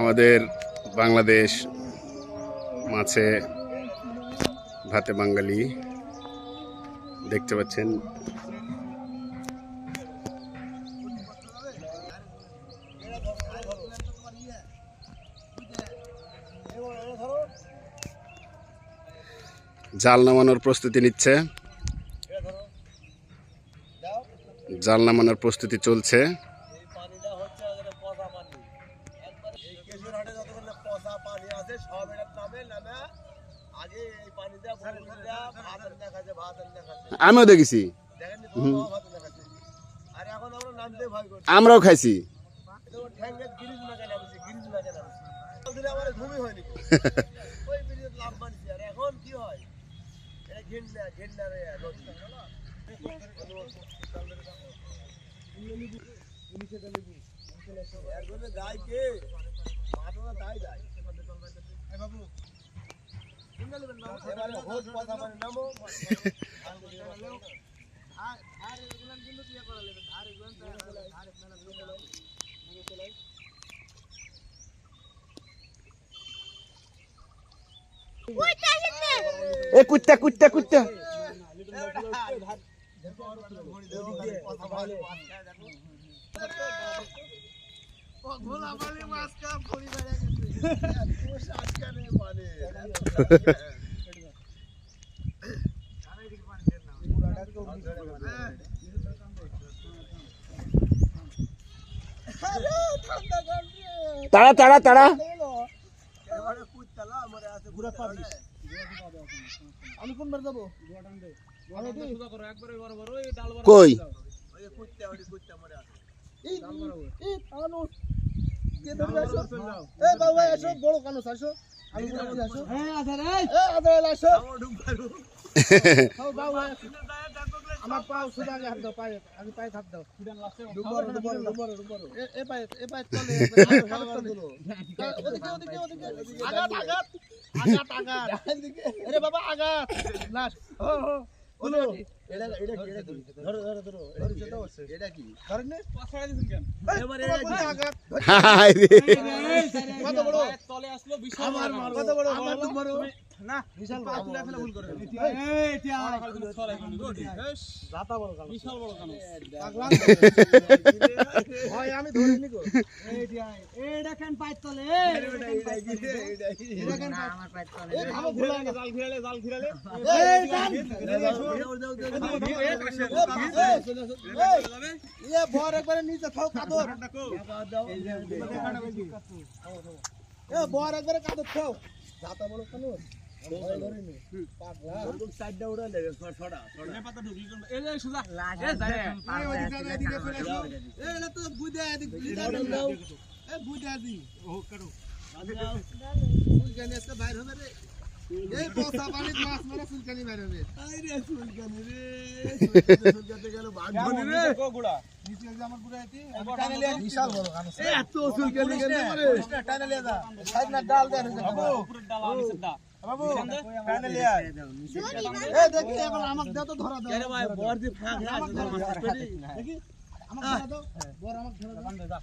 আমাদের বাংলাদেশ মাছে ভাতে বাঙালি দেখতে পাচ্ছেন। জাল নামানোর প্রস্তুতি নিচ্ছে। জাল নামানোর প্রস্তুতি চলছে এই পানিটা হচ্ছে একেবারে পচা পানি। একবারে এই কেশরহাটে যতগুলো পচা পানি আছে, সব এটার নামে নামে আগে এই পানিতে বলছিল যে ভাত রান্না খাচ্ছে, ভাত রান্না খাচ্ছে। আমিও দেখেছি দেখেননি তো? বাবা ভাত রান্না খাচ্ছে। আর এখন আমরা নামতে ভয় করছি। আমরাও খাইছি। এটা এ কুত্তা কুত্তা কুত্তা। তাড়া তাড়া তাড়া আমি কোনবার যাব? কই? কে ধরে আসো? এই বাবা আসো বড় কানুস আসো? আমি কানুস আসো। হ্যাঁ আছে রে এই আদরাল আসো। আমার পাও সুদা আগে হাত দাও পায়ে আমি পায়ে হাত দাও। ডুবর ডুবর ডুবর ডুবর এ পায়ে এ পায়ে চলে ওদিকে ওদিকে ওদিকে। আগাত আগাত আগাত আগাত আরে বাবা আগাত লাশ ও ও। বলো এটা এটা কি এটা কি? ধরো ধরো ধরো। ধরো তো এটা কি? ধরেন না পাছাড়া দিছেন কেন? এবারে এটা কি আগাত হাই রে কত বড়? আমার কত বড় আমার তো বড় না বিশাল বড় তুলে ফেলে ভুল করে এই টিয়া এটা জাতা বড় কালো বিশাল বড় কালো পাগলা হয় আমি ধরে নিকো এই দেখেন পাইত তলে এই দেখেন আমার পাইত তলে এই ভালো ঘুরালে জাল ঘুরালে জাল ঘুরালে এই জাল ইয়ে বর একবারে নিচে থাও কাদর এ এই যে এ যায় এই ওই দিকে এদিকে চলে আসো এ এটা তো বুঝে এদিক লিডার দাও এ বুঝে দি ও করো সুলকানি আজকে বাইর হবে রে এই পচা পানিত মাছ মারা সুলকানি বাইর হবে আই রে সুলকানি রে। সুলকাতে গেল ভাগবনি রে কো নিচে যে আমার গুড়া আইতি টানেলে বিশাল বড় কান এ এত সুলকানি গেল রে টানেলে দা সাইড না ডাল দে বাবু। পুরো ডাল নিচে দা। বাবু টানেলে আয়। এ দেখি এখন আমাক দাও তো ধরা দাও। আরে ভাই বর দি ফাঁক আমাক দেখি আমাক ধরা দাও। বর আমাক ধরা দাও।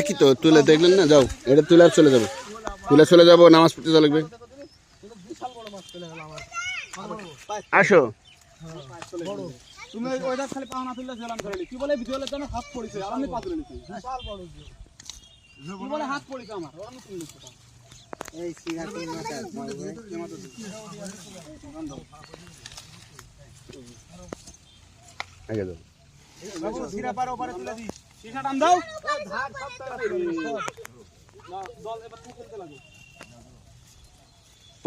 একই তো, তুলে দেখলেন না? যাও, এটা তুলে চলে যাব। তুলে চলে যাব, নামাজ পড়তে যাওয়া লাগবে। বিশাল বড় মাছ চলে গেল আমার আসো খালি পাওনা কি বলে হাত পড়িছে আর আমি পা নিছি বিশাল বড় কি বলে হাত পড়িছে আমার আর আমি তুলে এই সিগা তিন মাথা আগে যাও বাবু সিরা পার ওপারে তুলে দি শিশা টান দাও না, জল এবার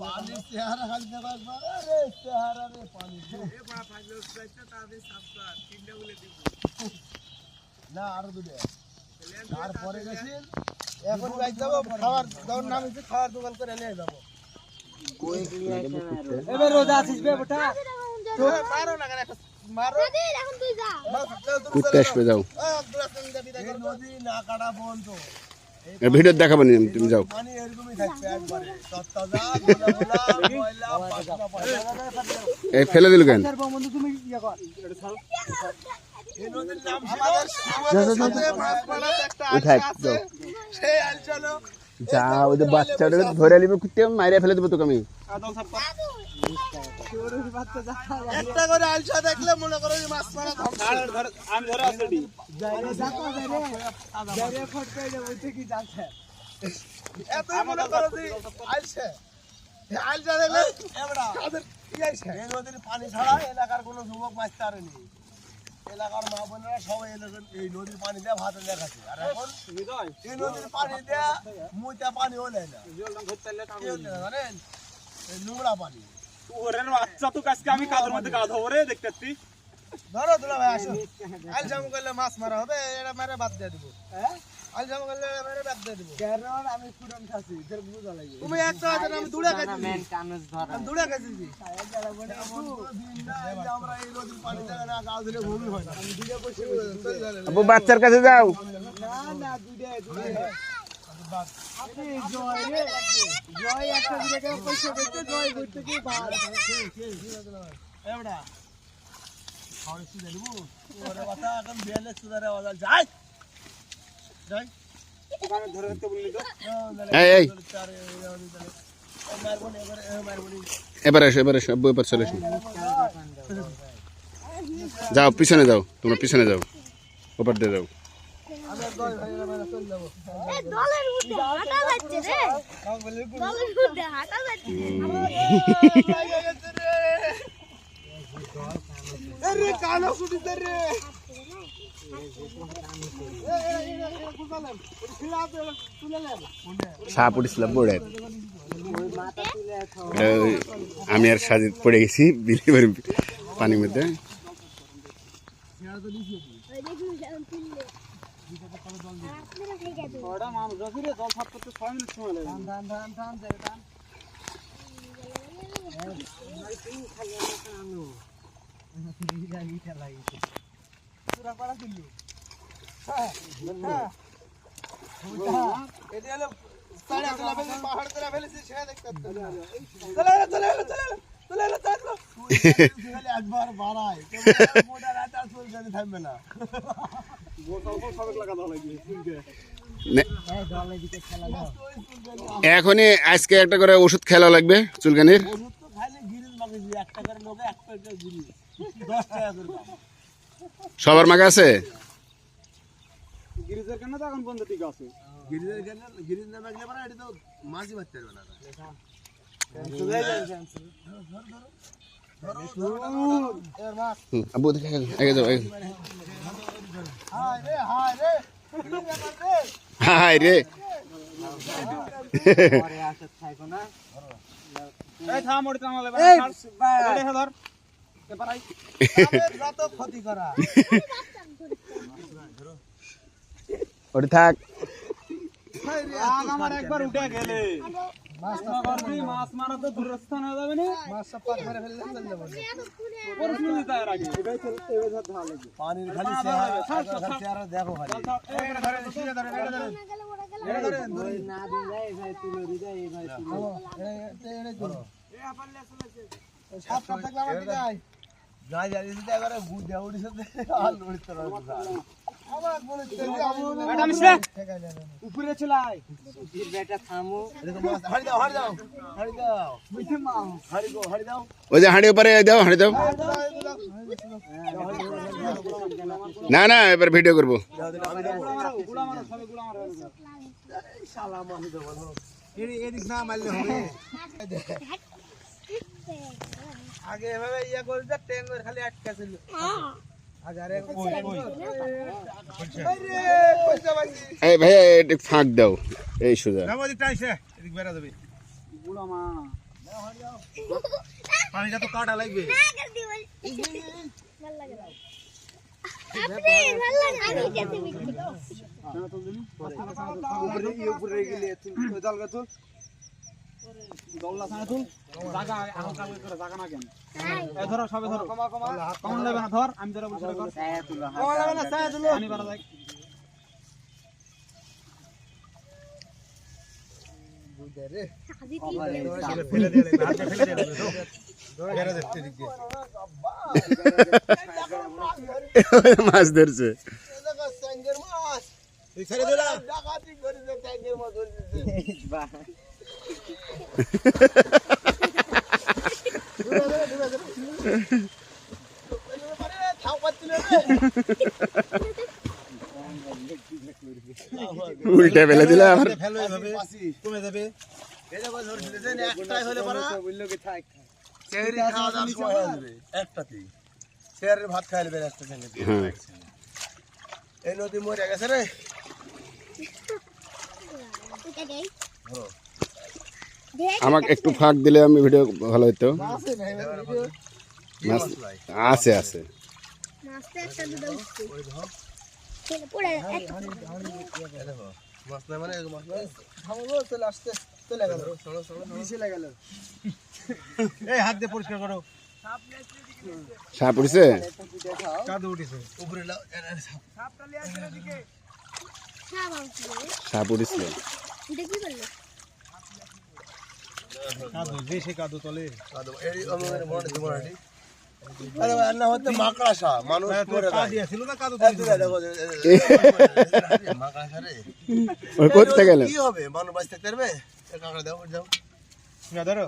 পানির চেহারা খালি দেখো একবার। আরে চেহারা রে পানি না আরও দুটো। তারপরে গেছি এখন বাইক যাব খাবার যখন নামিছি খাওয়ার দোকান করে নিয়ে যাব। এবার রোজা আছিস বে বেটা? তো মারো না কেন মারো। এখন তুই যা। কুত্তে আসবে যাও। নদী না কাটা বন্ধ ভিডিও দেখাবো নি তুমি যাও। এই ফেলে দিল কেন? বন্ধু তুমি ইয়া যা ওই যে বাচ্চাটা ধরে নিবে কুত্তে মাইরে ফেলে দেবো তোকে আমি। একটা করে আলসা দেখলে মনে করো মাছ মারা আমি ধরে মনে করো আলসা। আলসা দেখলে নদীর পানি ছাড়া এলাকার কোনো যুবক মাছতে পারেনি এলাকার মা বোনেরা সবাই এলাকার এই নদীর পানি দিয়ে ভাতে দেখাচ্ছে। আর এখন এই নদীর পানি দিয়ে মুইটা পানি হলে না। জানেন? এই নোংরা পানি। ওরে বাচ্চা তো আজকে আমি কাদের মধ্যে গা ধরবো রে দেখতে পাচ্ছি ধরো দুলা ভাই আসো। আলসাম করলে মাছ মারা হবে এটা মেরে বাদ দিয়ে দিব। আলসাম করলে মেরে বাদ দিয়ে দিব। তুমি একটা আছে না, আমি দুড়ে খাইছি আমি দুড়ে খাইছি আমরা এই নদীর পানি থেকে না গাও দিলে ভূমি হয় না আমি দুড়ে বসে আবু বাচ্চার কাছে যাও। এবড়া খাওয়ার সুদে দিব ওরে কথা এখন বিয়ালে সুদারে আওয়াজ যাই যাই ওখানে ধরে রাখতে বললি তো এই এই চারে মারবো না এবারে মারবো না এবার এসো এবার এসো আব্বু এবার চলে এসো যাও পিছনে যাও তোমরা পিছনে যাও ওপার দিয়ে যাও কালো ছুটিতে রে। সাপ উঠেছিল বোর্ডে আমি আর সাজিদ পড়ে গেছি বিলের পানির মধ্যে। পাহাড় তোলা ফেলেছি সেটা দেখতে চলে চলে চলে একবার বাড়ায় মোটা রাত আর চলে না? এখনই আজকে একটা করে ওষুধ খেলা লাগবে চুলকানির। সবার মাকে আছে গিরিজের কেন আব্বু দেখে আগে। হায় হায় থাক আমার একবার উঠে গেলে মাছ মারবি মাছ মারা তো দূরস্থান হয়ে যাবে না? মাছ সব পাক মেরে ফেললে চলে যাব পরিস্থিতি তাই আগে। এটাই চল ধর ঢাল লাগবে পানির খালি চেহারা দেখো খালি। এটা ধরে সিধা ধরে এটা ধরে না গেলে এটা ধরে না দিন যায় ভাই তুলে ভাই তুলে। দিকে আয়। যাই যাই দিতে এবারে দেওয়া উঠেছে আর লড়িতে উপরে চলাই হাড়ি দাও হাড়ি দাও হাড়ি দাও হাড়ি দাও হাড়ি দাও ওই যে হাঁড়ি উপরে দাও হাঁড়ি দাও। না না এবার ভিডিও করব। আগে এভাবে ইয়া করে যা ট্রেন করে খালি আটকা ছিল। এই ভাই এটা ফাঁক দাও। এই সোজা। পানিটা তো কাটা লাগবে। উপরে উপরে গেলে জল গাছ দল্লা সামনে তুল। জাগা এখন কাল করে জাগা না কেন? এ ধরো সবে ধরো। কমা কমা। কমন দেবে না ধর আমি ধরে বলছি কর। কমা যাবে না ছায়া পানি বাড়া যায় আজি ফেলে দিয়ে ফেলে দিয়ে লাগবে তো বেরা যাচ্ছে এদিক দিয়ে মাছ ধরছে। উল্টে ফেলে দিলে আমার কমে যাবে একটাই হলে পারা খাওয়া দাওয়ার সময় হয়ে। যাবে একটাতেই চেহারের ভাত খাইলে বের একটা সঙ্গে এই নদী মরে গেছে রে। আমাকে একটু ফাঁক দিলে আমি ভিডিও ভালো হতো আছে আছে। মানে সাপ উঠছে? সাপ। উঠেছিল কি আরে না হতে মানুষ মরে যায় না কাদু রে ওই করতে গেল হবে মানুষ বাঁচতে পারবে দাও না ধরো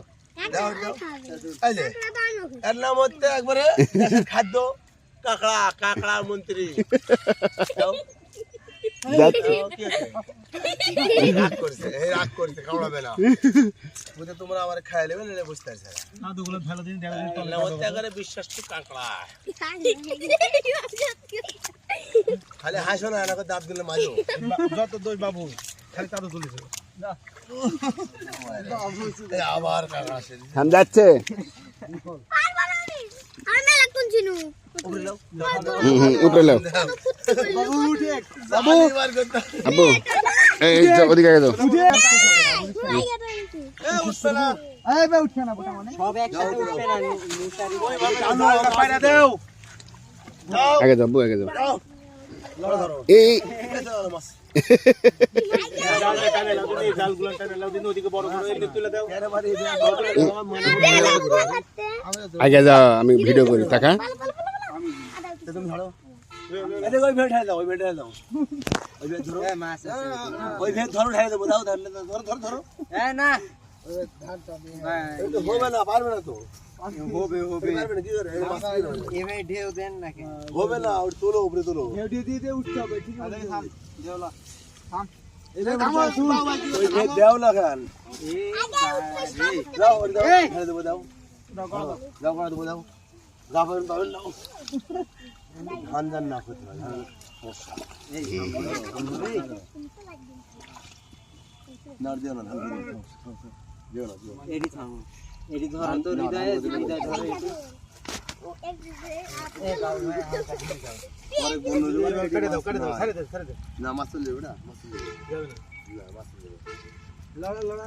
এর নাম হচ্ছে একবারে খাদ্য কাঁকড়া কাঁকড়া মন্ত্রী খালি হাসো না এনাকে দাঁত দিলে মাজো। যত দোষ বাবু খালি আবার আসে ধান যাচ্ছে। হুম হুম উপরে লাও বাবু এবার করতে আব্বু এই যাও, ওদিকে আগে যাও। এই বে উঠছে না বোটা মানে পায়রা দেও দাও আগে যাও আগে যাও। দাও ধরো ধরো এই। আগে যাও আমি ভিডিও করি টাকা। তুমি ধরো এই দেখো ওই ভেট ঢালে দাও ওই ভেট ঢালে দাও ওই ভেট ধরো ওই ভেট ধরো ঢালে দেবো দাও ধরলে ধরো ধরো ধরো এই তো হবে না পারবে না তো হবে হবে পারবে না কি করে এই মাছ কি করে? হবে না ওর তোলো উপরে তোলো দিয়ে দিয়ে দিয়ে উঠতে হবে ঠিক আছে থাম দেওলা থাম এই যে ওই ভেট দেও না খান দাও ওর দাও ঢালে দাও দাও দাও দাও পাবেন পাবেন দাও ধান জান না করতে পারে না ধান মাছ চলে যাবে না। মাছ চলে যাবে না। মাছ চলে যাবে লড়া লড়া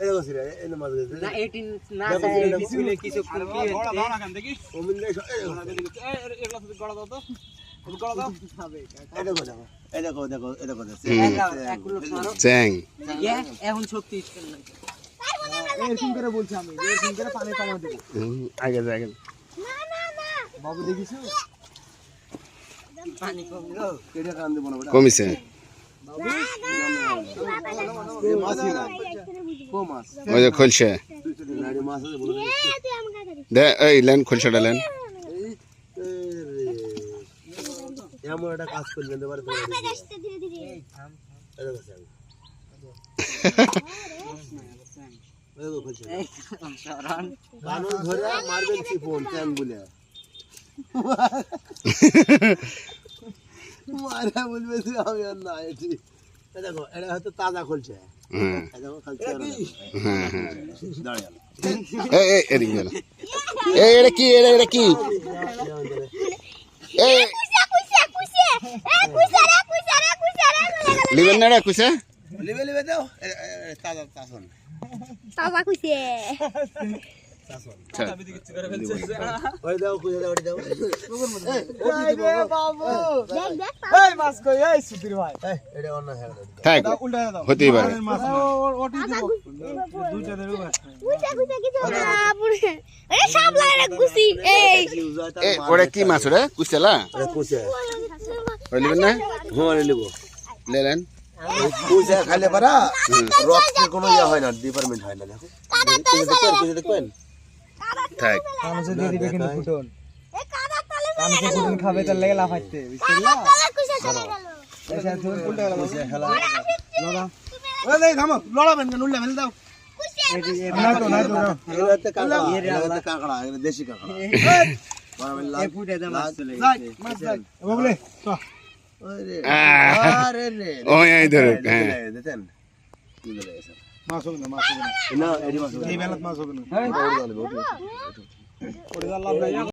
আমার এখন ছাড়ো তো এখন ছাড়ো এখন ছাড়ো চাইতে বলছি আমি একটা নেঙ্গরে উঠান শান্তি এই দেখো সিরা এই নামাজ গেছে না 18 না স্কুলে কিছু গড়া দাও না কেন দেখি ওমিন এই দেখো। এগুলা শুধু গড়া দাও তো শুধু গড়া দাও এই দেখো দেখো। এই দেখো দেখো। এই দেখো। চ্যাং। এরকম করে বলছি আমি এরকম করে পানি কমা দেবো। আগে যা আগে যা। না না না কেটে কান দেবো না কমিছে। ওই যে খোলছে দে এই লেন খোলছাটা লেন। এমন একটা কাজ ধরে বাবা আসতে ধীরে খুলছে মারবেন চিপন চ্যাং বলে। মারা বলবে আমি আর না এটি। দেখো এটা হয়তো তাজা খুলছে। কি? এটা কি? লিবেন না রে লিবে লিবে দাও এ, তাজা তাসন বাবা কুইসা তাসন ওই দাও কুইজা দাও ওটি দাও বাবু দেখ দেখ এই মাছ কই এই সুধীর ভাই এই, এটা অন্য থাক উল্টা হতেই পারে কি মাছ ওটা কুচেলা কুচে না লেলেন কুচে খাইলে পারা রক্তের কোনো ইয়ে হয় না ডিপার্টমেন্ট হয় না দেখো থাক কানসে দিয়ে দিবে কিন্তু ফুটন এ কাদা তলে কানসে ফুটন খাবে তার লেগে লাফাইতে বুঝছিলা তলে কুইসা চলে গেল এসে তুমি উল্টা গেল কুচে খেলা লগা ওই দেখ থামো লড়াবেন কেন উল্লে ফেলে দাও না তো না তো না এগুলো হচ্ছে কাঁকড়া এগুলো হচ্ছে কাঁকড়া এগুলো দেশি কাঁকড়া বড় ফুটে দে মাছ চলে যাই মাছ যাই বাবুলে আরে আরে রে ওই এই ধরুক হ্যাঁ দেখেন কি বলে গেছে মাছ হবে না মাছ হবে না। না এডি মাছ এই বেলাত মাছ হবে না। পড়ে গেল লাভ নাই।